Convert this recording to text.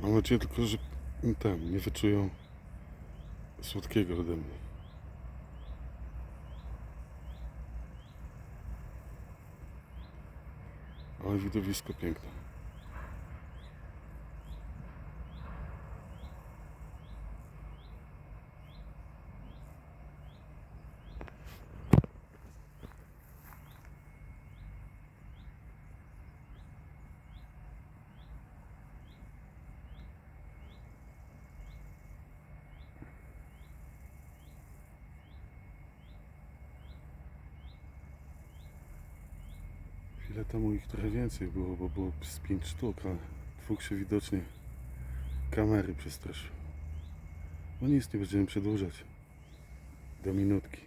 Mam nadzieję tylko, że ten, nie wyczują słodkiego ode mnie. Ale widowisko piękne. Chwilę temu ich trochę więcej było, bo było z pięć sztuk, ale dwóch się widocznie kamery przestraszyły. No nic, nie będziemy przedłużać. Do minutki.